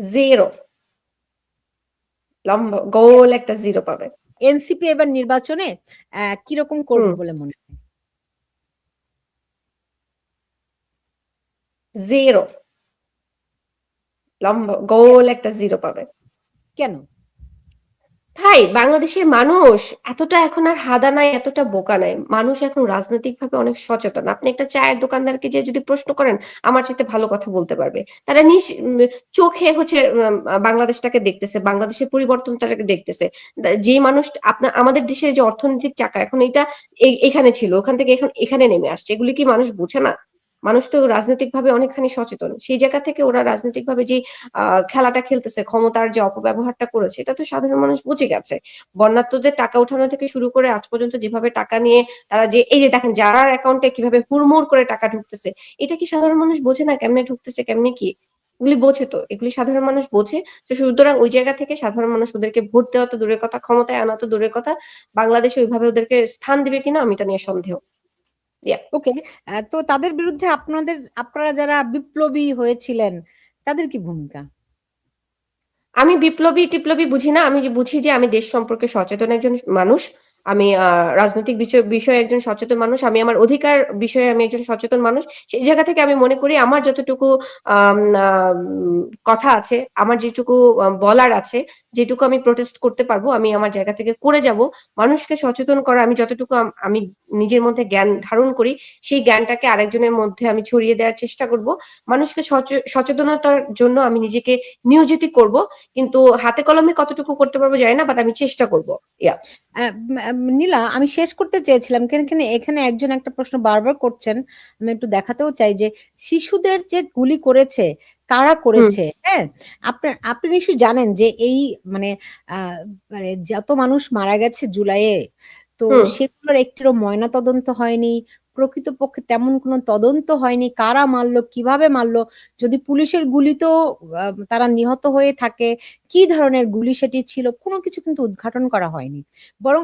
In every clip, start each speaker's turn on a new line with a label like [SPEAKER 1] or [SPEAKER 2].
[SPEAKER 1] Zero লম্বা গোল একটা zero পাবে।
[SPEAKER 2] এনসিপি এবার নির্বাচনে আহ, কীরকম করবে বলে মনে হয়?
[SPEAKER 1] জিরো লম্বা গোল একটা জিরো পাবে।
[SPEAKER 2] কেন?
[SPEAKER 1] ভাই, বাংলাদেশের মানুষ এতটা এখন আর হাদা নাই, এতটা বোকা নাই। মানুষ এখন রাজনৈতিক ভাবে অনেক সচেতন। আপনি একটা চায়ের দোকানদারকে যে যদি প্রশ্ন করেন, আমার চাইতে ভালো কথা বলতে পারবে। তারা নিজ চোখে হচ্ছে বাংলাদেশটাকে দেখতেছে, বাংলাদেশের পরিবর্তনটাকে দেখতেছে। যে মানুষ আপনার আমাদের দেশের যে অর্থনৈতিক চাকা, এখন এটা এই- এখানে ছিল, ওখান থেকে এখন এখানে নেমে আসছে। এগুলি কি মানুষ বোঝে না? মানুষ তো রাজনৈতিক ভাবে অনেকখানি সচেতন। সেই জায়গা থেকে ওরা রাজনৈতিক ভাবে যে খেলাটা খেলতেছে, ক্ষমতার যে অপব্যবহারটা করেছে, এটা তো সাধারণ মানুষ বুঝে গেছে। বন্যার্থদের টাকা উঠানো থেকে শুরু করে আজ পর্যন্ত যেভাবে টাকা নিয়ে তারা যে, এই যে দেখেন যারার অ্যাকাউন্টে কীভাবে হুড়মুড় করে টাকা ঢুকতেছে, এটা কি সাধারণ মানুষ বোঝে না কেমনে ঢুকতেছে, কেমনে কি? এগুলি বোঝে তো, এগুলি সাধারণ মানুষ বোঝে। তো সুতরাং ওই জায়গা থেকে সাধারণ মানুষ ওদেরকে ভোট দেওয়া তো দূরের কথা, ক্ষমতায় আনা তো দূরের কথা। বাংলাদেশে ওইভাবে ওদেরকে স্থান দিবে কিনা আমি তা নিয়ে সন্দেহ।
[SPEAKER 2] ওকে তো তাদের বিরুদ্ধে আপনাদের আপনারা যারা বিপ্লবী হয়েছিলেন তাদের কি ভূমিকা?
[SPEAKER 1] আমি বিপ্লবী টিপ্লবী বুঝি না। আমি বুঝি যে আমি দেশ সম্পর্কে সচেতন একজন মানুষ। আমি আহ, রাজনৈতিক বিষয় একজন সচেতন মানুষ। আমি আমার অধিকার বিষয়ে আমি একজন সচেতন মানুষ। সেই জায়গা থেকে আমি মনে করি আমার যতটুকু কথা আছে আমার যেটুকু বলার আছে যেটুকু আমি প্রোটেস্ট করতে পারব, আমি আমার জায়গা থেকে করে যাব। মানুষকে সচেতন করা, আমি যতটুকু আমি নিজের মধ্যে জ্ঞান ধারণ করি, সেই জ্ঞানটাকে আরেকজনের মধ্যে আমি ছড়িয়ে দেওয়ার চেষ্টা করব। মানুষকে সচেতনতার জন্য আমি নিজেকে নিয়োজিত করব, কিন্তু হাতে কলমে কতটুকু করতে পারব জানি না বাট আমি চেষ্টা করব। ইয়া
[SPEAKER 2] নীলা, আমি শেষ করতে চেয়েছিলাম কেন এখানে একজন একটা প্রশ্ন বারবার করছেন, আমি একটু দেখাতেও চাই যে শিশুদের যে গুলি করেছে কারা করেছে হ্যাঁ? আপনার আপনি নিশ্চয়ই জানেন যে এই মানে আহ মানে যত মানুষ মারা গেছে জুলাইয়ে তো সেগুলোর একটিরও ময়না তদন্ত হয়নি প্রকৃতপক্ষে তেমন কোনো তদন্ত হয়নি। কারা মারলো কীভাবে মারলো? যদি পুলিশের গুলিতেও তারা নিহত হয়ে থাকে কি ধরনের গুলি সেটি ছিল? কোনো কিছু কিন্তু উদ্ঘাটন করা হয়নি। বরং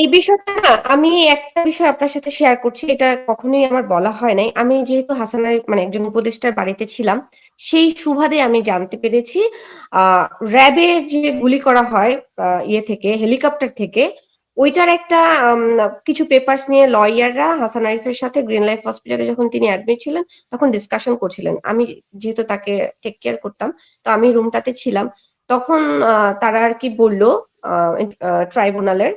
[SPEAKER 1] এই বিষয়টা আমি একটা বিষয় আপনার সাথে শেয়ার করছি এটা কখনোই আমার বলা হয় নাই। আমি যেহেতু হাসানের মানে একজন উপদেষ্টার বাড়িতে ছিলাম সেই সুবাদে আমি জানতে পেরেছি আহ র্যাবে যে গুলি করা হয় ইয়ে থেকে হেলিকপ্টার থেকে ওইটার একটা কিছু পেপারস নিয়ে লয়াররা হাসান আরিফের সাথে গ্রিন লাইফ হসপিটালে যখন তিনি অ্যাডমিট ছিলেন, তখন ডিসকাশন করছিলেন। আমি যেহেতু তাকে টেক কেয়ার করতাম, তো আমি রুমটাতে ছিলাম। তখন তারা আর কি বলল ট্রাইব্যুনালের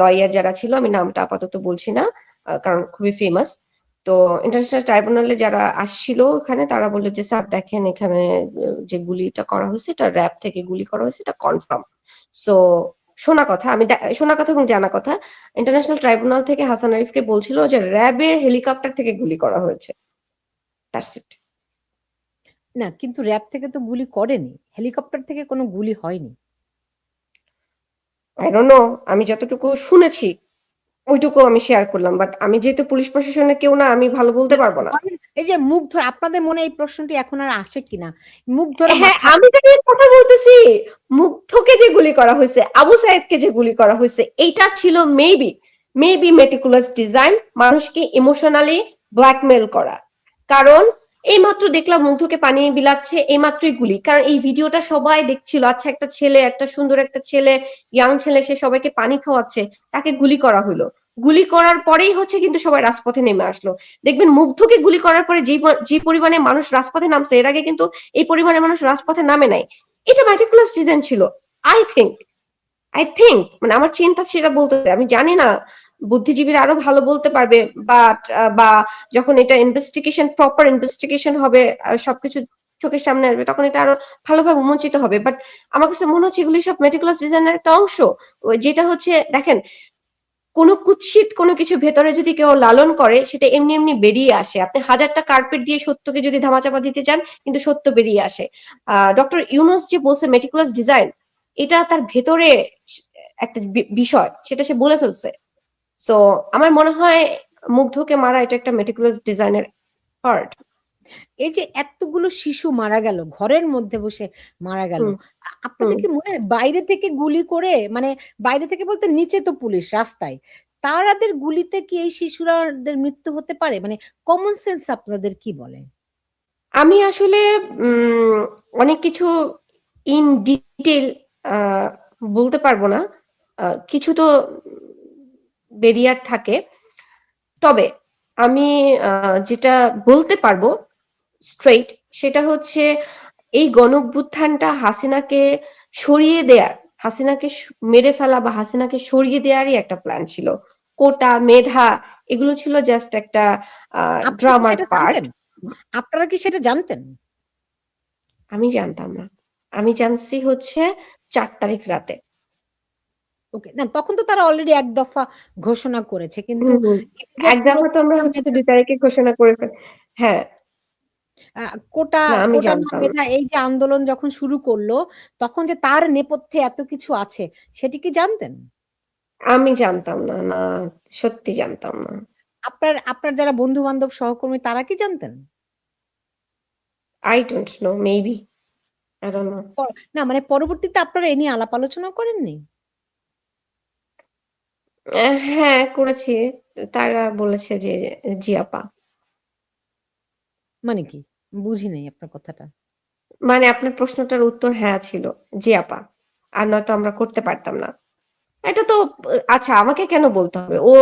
[SPEAKER 1] লয়ার যারা ছিল, আমি নামটা আপাতত বলছি না কারণ খুবই ফেমাস তো ইন্টারন্যাশনাল ট্রাইব্যুনালে যারা আসছিল ওখানে, তারা বলল যে, স্যার, দেখেন এখানে যে গুলিটা করা হয়েছে, এটা র্যাব থেকে গুলি করা হয়েছে, এটা কনফার্ম সো শোনা কথা আমি শোনা কথা এবং জানা কথা। ইন্টারন্যাশনাল ট্রাইব্যুনাল থেকে হাসান আরিফকে বলছিল যে র্যাবের হেলিকপ্টার থেকে গুলি করা হয়েছে।
[SPEAKER 2] না কিন্তু র্যাব থেকে তো গুলি করেনি। হেলিকপ্টার থেকে কোনো গুলি হয়নি।
[SPEAKER 1] আই ডোন্ট নো আমি যতটুকু শুনেছি ওইটুকু আমি শেয়ার করলাম বাট আমি যেহেতু পুলিশ প্রশাসনের কেউ না আমি ভালো বলতে পারব না।
[SPEAKER 2] এই যে মুখ ধরে আপনাদের মনে এই প্রশ্নটি এখন আর আসে কিনা? মুখ ধরে
[SPEAKER 1] হ্যাঁ আমি তো কথা বলতেছি। মুগ্ধকে যে গুলি করা হয়েছে আবু সাইদকে যে গুলি করা হয়েছে এইটা ছিল মেবি মেবি মেটিকুলাস ডিজাইন মানুষকে ইমোশনালি ব্ল্যাকমেল করা। কারণ এই মাত্র দেখলাম মুগ্ধকে পানি বিলাচ্ছে এই মাত্রই গুলি। কারণ এই ভিডিওটা সবাই দেখছিল আচ্ছা একটা ছেলে একটা সুন্দর একটা ছেলে ইয়াং ছেলে সে সবাইকে পানি খাওয়াচ্ছে তাকে গুলি করা হলো। গুলি করার পরেই হচ্ছে কিন্তু সবাই রাজপথে নেমে আসলো। দেখবেন মুগ্ধকে গুলি করার পরে যে যে পরিমাণে মানুষ রাজপথে নামছে, এর আগে কিন্তু এই পরিমাণে মানুষ রাজপথে নামে নাই। এটা ম্যাটিকুলাস ডিজাইন ছিল। আই থিঙ্ক আই থিঙ্ক মানে আমার চিন্তা সেটা বলতে আমি জানি না, বুদ্ধিজীবীরা আরও ভালো বলতে পারবে বাট বা যখন এটা ইনভেস্টিগেশন প্রপার ইনভেস্টিগেশন হবে সবকিছু চোখের সামনে আসবে, তখন এটা আরও ভালোভাবে উন্মোচিত হবে। বাট আমার কাছে মনে হচ্ছে এগুলি সব মেটিকুলাস ডিজাইনের একটা অংশ। যেটা হচ্ছে, দেখেন কোনো কুৎসিত কোনো কিছু ভেতরে যদি কেউ লালন করে, সেটা এমনি এমনি বেরিয়ে আসে। আপনি হাজারটা কার্পেট দিয়ে সত্যকে যদি ধামাচাপা দিতে চান, কিন্তু সত্য বেরিয়ে আসে। আহ ডক্টর ইউনুস যে বলছে মেটিকুলাস ডিজাইন এটা তার ভেতরে একটা বিষয়, সেটা সে বলে ফেলছে। সো আমার মনে হয় মুগ্ধকে মারা এটা একটা মেটিকুলাস ডিজাইনের পার্ট
[SPEAKER 2] এই যে এতগুলো শিশু মারা গেল ঘরের মধ্যে বসে মারা গেল আপনাদের কি মনে বাইরে থেকে গুলি করে মানে বাইরে থেকে বলতে নিচে তো পুলিশ রাস্তায় তারাদের গুলিতে কি এই শিশুরাদের মৃত্যু হতে পারে মানে কমন সেন্স আপনাদের কি বলে
[SPEAKER 1] আমি আসলে উম অনেক কিছু ইন ডিটেল বলতে পারব না। কিছু তো বেরিয়ার থাকে। তবে আমি যেটা বলতে পারব স্ট্রেইট সেটা হচ্ছে এই গণঅভ্যুত্থানটা হাসিনাকে সরিয়ে দেয়ার, হাসিনাকে মেরে ফেলা বা হাসিনাকে সরিয়ে দেয়ারই একটা প্ল্যান ছিল। কোটা, মেধা এগুলো ছিল জাস্ট একটা ড্রামার পার্ট।
[SPEAKER 2] আপনারা কি সেটা জানতেন?
[SPEAKER 1] আমি জানতাম না। আমি জানছি হচ্ছে চার তারিখ রাতে।
[SPEAKER 2] ওকে। না তখন তো তারা অলরেডি এক দফা ঘোষণা করেছে। কিন্তু
[SPEAKER 1] এক দফা তো আমরা হচ্ছে ২ তারিখে ঘোষণা করে হ্যাঁ।
[SPEAKER 2] কোটা, কোটা না
[SPEAKER 1] না।
[SPEAKER 2] মেধা এই যে আন্দোলন যখন শুরু করল তখন যে তার নেপথ্যে এত কিছু আছে, সেটি কি জানতেন?
[SPEAKER 1] আমি জানতাম না। না, সত্যি জানতাম না।
[SPEAKER 2] আপনার আপনার যারা বন্ধু-বান্ধব, সহকর্মী তারা কি জানতেন?
[SPEAKER 1] Maybe. I don't know.
[SPEAKER 2] না মানে পরবর্তীতে আপনারা এ নিয়ে আলাপ আলোচনাও করেননি?
[SPEAKER 1] হ্যাঁ, করেছি। তারা বলেছে যে, "জি আপা।"
[SPEAKER 2] মানে কি? বুঝি নাই আপনার কথাটা।
[SPEAKER 1] মানে আপনার প্রশ্নটার উত্তর হ্যাঁ ছিল। "জি আপা।" আর নয়তো আমরা করতে পারতাম না। এটা তো আচ্ছা আমাকে কেন বলতে হবে? ও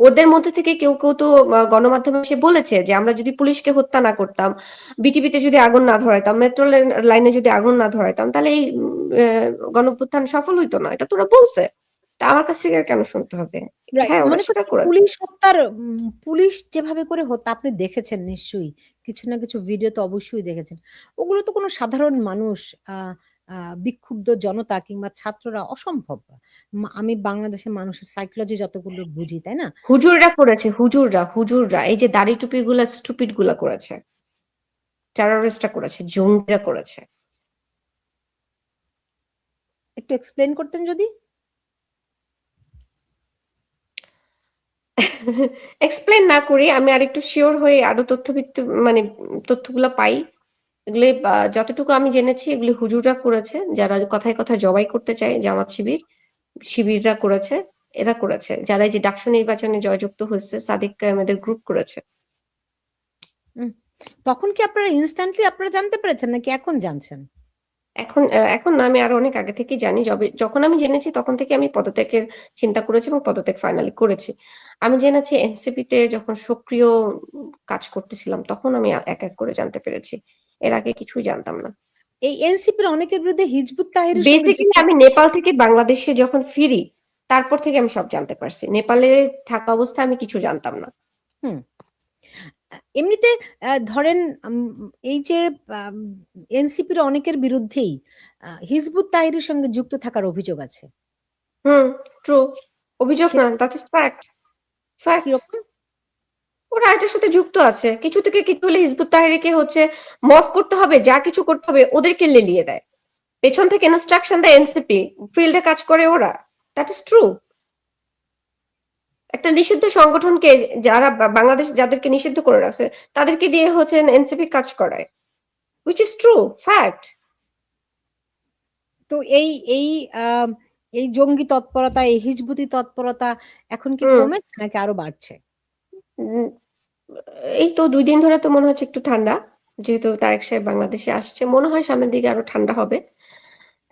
[SPEAKER 1] ওদের মধ্যে থেকে কেউ, কেউ তো গণমাধ্যমে এসে বলেছে যে, "আমরা যদি পুলিশকে হত্যা না করতাম, বিটিভিতে যদি আগুন না ধরাইতাম, মেট্রো লাইনে যদি আগুন না ধরাইতাম, তাহলে এই অ্যা সফল হইতো না।" এটা তো ওরা বলছে। আমার কাছ থেকে কেন শুনতে হবে? হ্যাঁ,
[SPEAKER 2] মনে। পুলিশ হত্যার পুলিশ যেভাবে করে হত্যা আপনি দেখেছেন নিশ্চয়ই। কিছু না কিছু ভিডিও তো অবশ্যই দেখেছেন। ওগুলো তো কোনো সাধারণ মানুষ বিক্ষুব্ধ জনতা কিংবা ছাত্ররা অসম্ভব। আমি বাংলাদেশের মানুষের সাইকোলজি যতগুলো বুঝি, তাই না?
[SPEAKER 1] হুজুররা করেছে, হুজুররা, হুজুররা। এই যে দাড়ি টুপিগুলা স্টুপিডগুলা করেছে। টেররিস্টরা করেছে, জঙ্গিরা করেছে।
[SPEAKER 2] একটু এক্সপ্লেন করতেন যদি?
[SPEAKER 1] এক্সপ্লেইন না করি আমি আরেকটু শিওর হয়ে আরও তথ্যভিত্তি মানে তথ্যগুলা পাই। এগুলি যতটুকু আমি জেনেছি এগুলি হুজুররা করেছে। যারা কথায়, কথায় জবাই করতে চায় জামাত শিবির, শিবিররা করেছে, এরা করেছে। যারা যে ডাকসু নির্বাচনে জয়যুক্ত হয়েছে সাদিক কায়েমেদের গ্রুপ করেছে।
[SPEAKER 2] তখন কি আপনারা ইনস্ট্যান্টলি আপনারা জানতে পেরেছেন নাকি এখন জানছেন?
[SPEAKER 1] এখন এখন না আমি আরও অনেক আগে থেকেই জানি। যবে যখন আমি জেনেছি তখন থেকে আমি পদত্যাগের চিন্তা করেছি এবং পদত্যাগ ফাইনালি করেছি। আমি জেনেছি এনসিপিতে যখন সক্রিয় কাজ করতেছিলাম তখন আমি এক, এক করে জানতে পেরেছি। এর আগে কিছুই জানতাম না।
[SPEAKER 2] এই এনসিপির অনেকের বিরুদ্ধে হিজবুত সঙ্গে
[SPEAKER 1] বেসিক্যালি আমি নেপাল থেকে বাংলাদেশে যখন ফিরি, তারপর থেকে আমি সব জানতে পারছি। নেপালে থাকা অবস্থায় আমি কিছু জানতাম না।
[SPEAKER 2] হুম। এমনিতে ধরেন এই যে এনসিপির অনেকের বিরুদ্ধেই হিজবুত তাহিরের সঙ্গে যুক্ত থাকার অভিযোগ আছে।
[SPEAKER 1] Hmm, true. অভিযোগ না, দ্যাট ইস ফ্যাক্ট। ফ্যাক্ট। ওরা এটার সাথে যুক্ত আছে। কিছু থেকে কিছু হলে হিজবুত তাহরিরকে হচ্ছে মফ করতে হবে, যা কিছু করতে হবে ওদেরকে লেলিয়ে দেয়। পেছন থেকে ইনস্ট্রাকশন দেয় এনসিপি। ফিল্ডে কাজ করে ওরা। That is true. একটা নিষিদ্ধ সংগঠনকে যারা বাংলাদেশ যাদেরকে নিষিদ্ধ করে রাখছে, তাদেরকে দিয়ে হচ্ছে এনসিপি কাজ করায়। Which is true, fact.
[SPEAKER 2] তো এই এই এই জঙ্গি তৎপরতা, এই হিজবুতি তৎপরতা এখন কি। কমেছে নাকি আরও বাড়ছে?
[SPEAKER 1] এই তো দুই দিন ধরে তো মনে হচ্ছে একটু ঠান্ডা। যেহেতু তারেক সাহেব বাংলাদেশে আসছে। মনে হয় সামনের দিকে আরও ঠান্ডা হবে।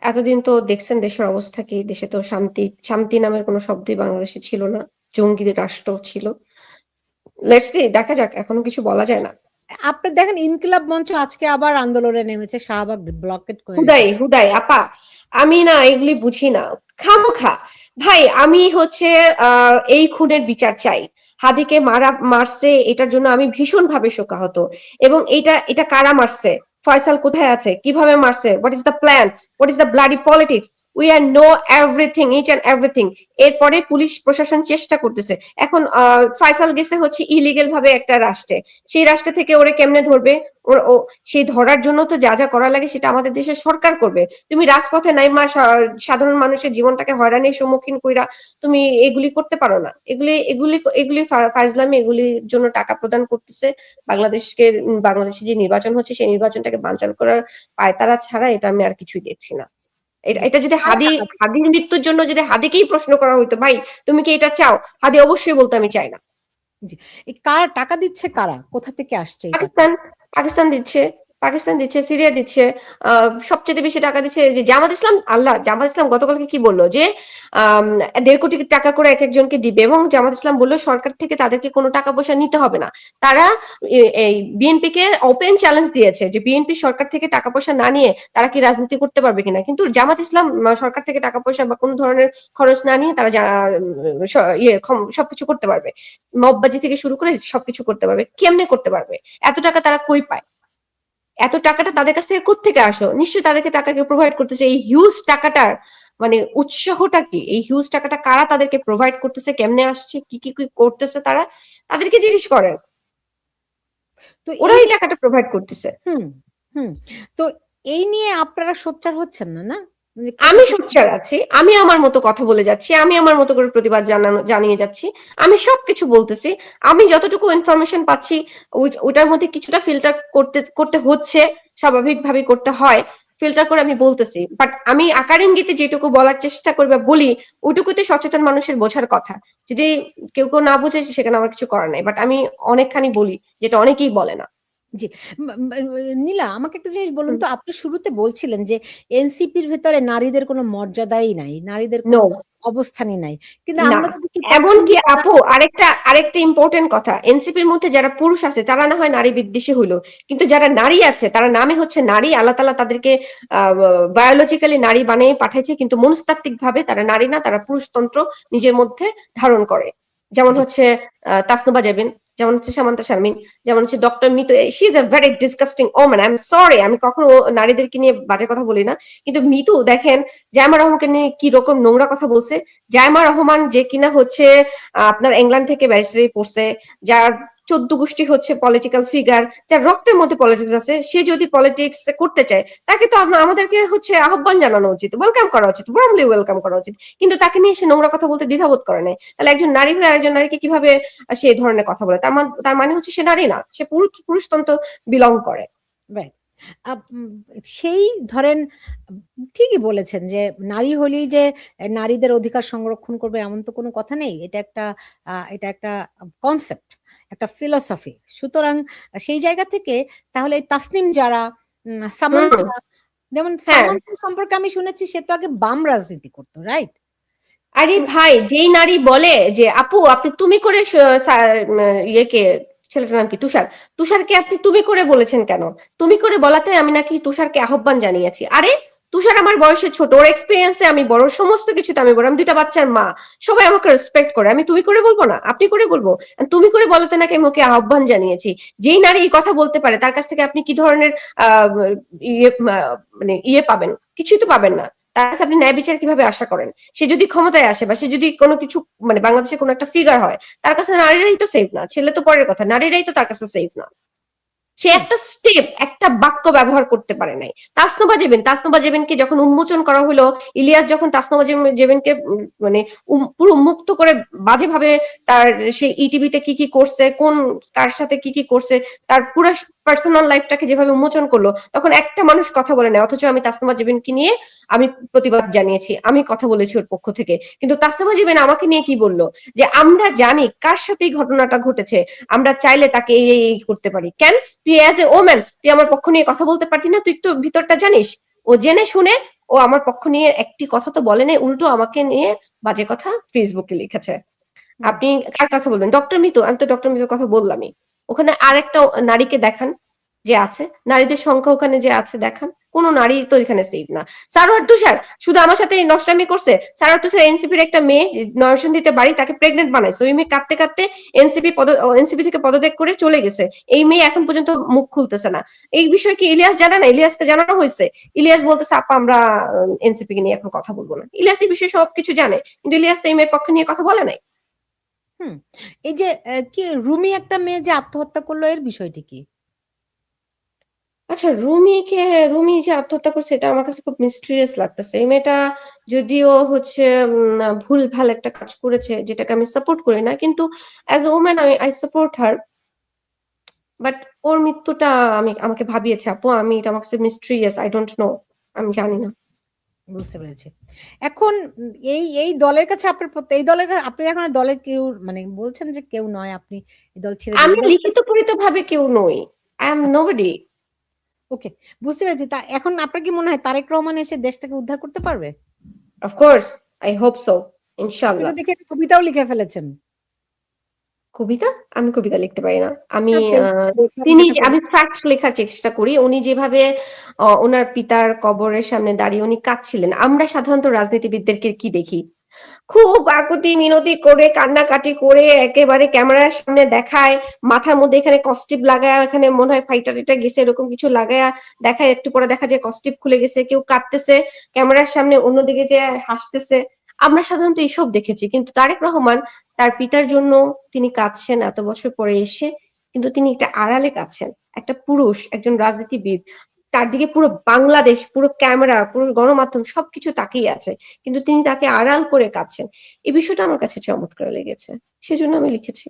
[SPEAKER 1] এতদিন তো দেখছেন দেশের অবস্থা কি? দেশে তো শান্তি শান্তি নামের কোনো শব্দই বাংলাদেশে ছিল না। জঙ্গি রাষ্ট্র ছিল। লেটস সি দেখা যাক। এখনও কিছু বলা যায় না।
[SPEAKER 2] আপনার দেখেন ইনকিলাব মঞ্চ আজকে আবার আন্দোলনে নেমেছে। শাহবাগ ব্লকেট করে
[SPEAKER 1] হুদাই, হুদাই আপা আমি না এগুলি বুঝি না। খামোখা। ভাই আমি হচ্ছে এই খুনের বিচার চাই। হাদিকে মারা মারছে এটার জন্য আমি ভীষণ ভাবে শোকাহত। এবং এটা এটা কারা মারছে? ফয়সাল কোথায় আছে? কীভাবে মারছে? What is the plan? What is the bloody politics? We are know everything, each and everything. এরপরে পুলিশ প্রশাসন চেষ্টা করতেছে। এখন আ ফয়সাল গেছে হচ্ছে ইলিগেল ভাবে একটা রাষ্ট্রে। সেই রাষ্ট্র থেকে ওরে কেমনে ধরবে? ওর ও সেই ধরার জন্য তো যা, যা করা লাগে সেটা আমাদের দেশের সরকার করবে। তুমি রাজপথে নাইমা সা সাধারণ মানুষের জীবনটাকে হয়রানির সম্মুখীন কইরা তুমি এগুলি করতে পারো না। এগুলি এগুলি এগুলি ফাইজলামি এগুলির জন্য টাকা প্রদান করতেছে। বাংলাদেশকে বাংলাদেশে যে নির্বাচন হচ্ছে সেই নির্বাচনটাকে বানচাল করার পায়তারা ছাড়া এটা আমি আর কিছুই দেখছি না। এটা এটা যদি হাদি
[SPEAKER 2] টাকা দিচ্ছে?
[SPEAKER 1] হাদির মৃত্যুর জন্য যদি হাদিকেই প্রশ্ন করা হইতো, "ভাই তুমি কি এটা চাও?" হাদি অবশ্যই বলতো, "আমি চাই না।"
[SPEAKER 2] কারা টাকা দিচ্ছে কারা? কোথা থেকে আসছে
[SPEAKER 1] পাকিস্তান, পাকিস্তান দিচ্ছে। পাকিস্তান দিচ্ছে, সিরিয়া দিচ্ছে সবচেয়ে বেশি টাকা দিচ্ছে যে জামাত ইসলাম, আল্লাহ, জামাত ইসলাম গতকালকে কি বলল যে দেড় কোটি টাকা করে এক একজনকে দিবে এবং জামাত ইসলাম বলল সরকার থেকে তাদেরকে কোনো টাকা পয়সা নিতে হবে না। তারা এই বিএনপি কে ওপেন চ্যালেঞ্জ দিয়েছে যে বিএনপি সরকার থেকে টাকা পয়সা না নিয়ে তারা কি রাজনীতি করতে পারবে কিনা। কিন্তু জামাত ইসলাম সরকার থেকে টাকা পয়সা বা কোনো ধরনের খরচ না নিয়ে তারা ইয়ে সবকিছু করতে পারবে। মববাজি থেকে শুরু করে সবকিছু করতে পারবে। কেমনে করতে পারবে? এত টাকা তারা কই পায়? এত টাকাটা তাদের কাছ থেকে কোথেকে আসো নিশ্চয়ই তাদেরকে টাকাকে প্রোভাইড করতেছে। এই হিউজ টাকাটার মানে উৎসাহটা কি? এই হিউজ টাকাটা কারা তাদেরকে প্রোভাইড করতেছে? কেমনে আসছে? কি কি কি করতেছে তারা? তাদেরকে জিজ্ঞেস করে।
[SPEAKER 2] তো
[SPEAKER 1] ওরা
[SPEAKER 2] এই
[SPEAKER 1] টাকাটা প্রোভাইড করতেছে।
[SPEAKER 2] হুম হুম। তো এই নিয়ে আপনারা সোচ্চার হচ্ছেন না না?
[SPEAKER 1] আমি সোচ্চার আছি, আমি আমার মতো কথা বলে যাচ্ছি, আমি আমার মতো করে প্রতিবাদ জানিয়ে যাচ্ছি, আমি সবকিছু বলতেছি, আমি যতটুকু ইনফরমেশন পাচ্ছি ওটার মধ্যে কিছুটা ফিল্টার করতে করতে হচ্ছে স্বাভাবিকভাবে করতে হয় ফিল্টার করে আমি বলতেছি বাট আমি আকার ইঙ্গিতে যেটুকু বলার চেষ্টা করি বা বলি, ওইটুকুতে সচেতন মানুষের বোঝার কথা। যদি কেউ কেউ না বুঝে সেখানে আমার কিছু করার নাই বাট আমি অনেকখানি বলি, যেটা অনেকেই বলে না।
[SPEAKER 2] ম- ম- নীলা আমাকে একটা জিনিস বলুন তো আপনি শুরুতে বলছিলেন যে এনসিপির ভেতরে নারীদের কোনো মর্যাদাই নাই নারীদের কোনো অবস্থানই নাই। কিন্তু
[SPEAKER 1] না,
[SPEAKER 2] আমরা যদি কি
[SPEAKER 1] এমনকি আপু আরেকটা আরেকটা ইম্পর্টেন্ট কথা এনসিপির মধ্যে যারা পুরুষ আছে তারা না হয় নারী বিদ্বেষী হইল। কিন্তু যারা নারী আছে তারা নামে হচ্ছে নারী আল্লাহ তালা তাদেরকে বায়োলজিক্যালি নারী বানিয়ে পাঠাইছে কিন্তু মনস্তাত্ত্বিক ভাবে তারা নারী না তারা পুরুষতন্ত্র নিজের মধ্যে ধারণ করে। যেমন
[SPEAKER 2] জি।
[SPEAKER 1] হচ্ছে আহ, তাসনুবা জাবিন যেমন হচ্ছে সামান্তা শারমিন, যেমন হচ্ছে doctor Mitu she is a very disgusting woman I am sorry আমি কখনো নারীদেরকে নিয়ে বাজে কথা বলি না। কিন্তু মিতু, দেখেন, জায়মা রহমানকে নিয়ে কি রকম নোংরা কথা বলছে। জায়মা রহমান যে কিনা হচ্ছে আপনার ইংল্যান্ড থেকে ব্যারিস্টারি পড়ছে, যার চোদ্দ গোষ্ঠী হচ্ছে পলিটিক্যাল ফিগার যার রক্তের মধ্যে পলিটিক্স আছে, সে যদি পলিটিক্স করতে চায়, তাকে তো আমাদেরকে হচ্ছে আহ্বান জানানো উচিত ওয়েলকাম করা উচিত ওয়ার্মলি ওয়েলকাম করা উচিত। কিন্তু তাকে নিয়ে সে নোংরা কথা বলতে দ্বিধাবোধ করে নাই। তাহলে একজন নারী হয়ে একজন নারীকে কীভাবে সে ধরনের কথা বলে? তার তার মানে হচ্ছে সে নারী না, সে পুরুষ পুরুষতন্ত্র বিলং করে.
[SPEAKER 2] সেই ধরেন, ঠিকই বলেছেন যে নারী হলেই যে নারীদের অধিকার সংরক্ষণ করবে এমন তো কোনো কথা নেই। এটা একটা এটা একটা কনসেপ্ট একটা ফিলসফি সুতরাং সেই জায়গা থেকে তাহলে তাসনিম যারা উম, যেমন
[SPEAKER 1] হ্যাঁ।
[SPEAKER 2] সম্পর্কে আমি শুনেছি সে তো আগে বাম রাজনীতি করতো রাইট
[SPEAKER 1] আরে ভাই যেই নারী বলে যে আপু আপনি তুমি করে ইয়েকে ছেলেটার নাম কি? তুষার। তুষারকে আপনি তুমি করে বলেছেন কেন? তুমি করে বলাতে আমি নাকি তুষারকে আহ্বান জানিয়েছি। আরে তুষার আমার বয়সে ছোট, ওর এক্সপিরিয়েন্সে আমি বড় সমস্ত কিছুতে আমি বড়, আমি দুইটা বাচ্চার মা। সবাই আমাকে রেসপেক্ট করে, আমি তুমি করে বলব না, আপনি করে বলব। তুমি করে বলতে নাকি আমি ওকে আহ্বান জানিয়েছি। যেই নারী এই কথা বলতে পারে, তার কাছ থেকে আপনি কি ধরনের, আহ ইয়ে মানে ইয়ে পাবেন? কিছুই তো পাবেন না। তার কাছে আপনি ন্যায় বিচার কীভাবে আশা করেন? সে যদি ক্ষমতায় আসে বা সে যদি কোনো কিছু মানে বাংলাদেশে কোনো একটা ফিগার হয়, তার কাছে নারীরাই তো সেফ না, ছেলে তো পরের কথা, নারীরাই তো তার কাছে সেফ না। সে একটা স্টেপ একটা বাক্য ব্যবহার করতে পারে নাই। তাসনোবা জেবেন তাসনোবা জেবেনকে যখন উন্মোচন করা হলো, ইলিয়াস যখন তাসনোবা জেবেন- জেবেনকে মানে পুরো মুক্ত করে বাজেভাবে তার সেই ইটিভিতে কি কি করছে, কোন তার সাথে কি কি করছে, তার পুরো পার্সোনাল লাইফটাকে যেভাবে উন্মোচন করল তখন একটা মানুষ কথা বলে নেয় অথচ আমি তাসনোবা জীবনকে নিয়ে আমি প্রতিবাদ জানিয়েছি আমি কথা বলেছি ওর পক্ষ থেকে। কিন্তু তাসনোবা জীবন আমাকে নিয়ে কি বলল? যে আমরা জানি কার সাথে এই ঘটনাটা ঘটেছে আমরা চাইলে তাকে এই এই- এই করতে পারি। কেন? তুই অ্যাজ এ ওম্যান তুই আমার পক্ষ নিয়ে কথা বলতে পারতি না তুই তো ভিতরটা জানিস। ও জেনে শুনে ও আমার পক্ষ নিয়ে একটি কথা তো বলে নাই উল্টো আমাকে নিয়ে বাজে কথা ফেসবুকে লিখেছে। আপনি কার কথা বলবেন? ডক্টর মিতু আমি তো ডক্টর মিতুর কথা বললামই। ওখানে আরেকটা নারীকে দেখান যে আছে, নারীদের সংখ্যা ওখানে যে আছে দেখান। কোন নারী তো এখানে সেফ না। সারোয়ার তুষার, শুধু আমার সাথে নষ্টামি করছে। সারোয়ার তুষার এনসিপির একটা মেয়ে নরসিংদীতে বাড়ি, তাকে প্রেগনেন্ট বানাইছে ওই মেয়ে কাঁদতে কাঁদতে এনসিপি পদ, এনসিপি থেকে পদত্যাগ করে চলে গেছে। এই মেয়ে এখন পর্যন্ত মুখ খুলতেছে না। এই বিষয়ে কি ইলিয়াস জানে না? ইলিয়াসকে জানানো হয়েছে। ইলিয়াস বলতেছে, আপা, আমরা এনসিপি নিয়ে এখন কথা বলব না। ইলিয়াস এই বিষয়ে সবকিছু জানে। কিন্তু ইলিয়াস তো এই মেয়ের পক্ষে নিয়ে কথা বলে নাই।
[SPEAKER 2] এই যে কি রুমি একটা মেয়ে যে আত্মহত্যা করল, এর বিষয়টি কি?
[SPEAKER 1] আচ্ছা রুমিকে, রুমি যে আত্মহত্যা করছে, এটা আমার কাছে খুব মিস্ট্রিয়াস লাগতেছে। এই মেয়েটা যদিও হচ্ছে ভুল, ভালো একটা কাজ করেছে, যেটাকে আমি সাপোর্ট করি না, কিন্তু অ্যাজ এ ওম্যান আমি আই সাপোর্ট হার বাট ওর মৃত্যুটা আমি, আমাকে ভাবিয়েছে, আপু, আমি, এটা আমার কাছে মিস্ট্রিয়াস আই ডোন্ট নো আমি জানি না।
[SPEAKER 2] বুঝতে পেরেছি। এখন এই এই দলের কাছে আপনার এই দলের কাছে আপনি এখন দলের কেউ মানে বলছেন যে কেউ নয় আপনি এই দল ছেড়ে
[SPEAKER 1] আমি লিখিত পরিত ভাবে কেউ নই। আই এম নোবডি
[SPEAKER 2] ওকে বুঝতে পেরেছি। তা এখন আপনার কি মনে হয় তারেক রহমান এসে দেশটাকে উদ্ধার করতে পারবে?
[SPEAKER 1] Of course I hope so ইনশাআল্লাহ।
[SPEAKER 2] দেখি কবিতাও লিখে ফেলেছেন।
[SPEAKER 1] কবিতা? আমি কবিতা লিখতে পারি না। আমি
[SPEAKER 2] দেখলাম
[SPEAKER 1] তিনি আমি ফ্যাক্ট লেখার চেষ্টা করি। উনি যেভাবে ওনার পিতার কবরের সামনে দাঁড়িয়ে উনি কাঁদছিলেন। আমরা সাধারণত রাজনীতিবিদদেরকে কি দেখি? খুব আকুতি মিনতি করে কান্নাকাটি করে একেবারে ক্যামেরার সামনে দেখায় মাথার মধ্যে এখানে কস্টিপ লাগায় এখানে মনে হয় ফাইটার টিটা গেছে এরকম কিছু লাগায় দেখায় একটু পরে দেখা যায় কস্টিপ খুলে গেছে কেউ কাঁদতেছে ক্যামেরার সামনে অন্যদিকে যে হাসতেছে। আমরা সাধারণত এইসব দেখেছি, কিন্তু তারেক রহমান তার পিতার জন্য তিনি কাঁদছেন এত বছর পরে এসে, কিন্তু তিনি একটা আড়ালে কাঁদছেন। একটা পুরুষ, একজন রাজনীতিবিদ, তার দিকে পুরো বাংলাদেশ, পুরো ক্যামেরা, পুরো গণমাধ্যম সবকিছু তাকেই আছে, কিন্তু তিনি তাকে আড়াল করে কাঁদছেন। এই বিষয়টা আমার কাছে চমৎকার লেগেছে, সেজন্য আমি লিখেছি।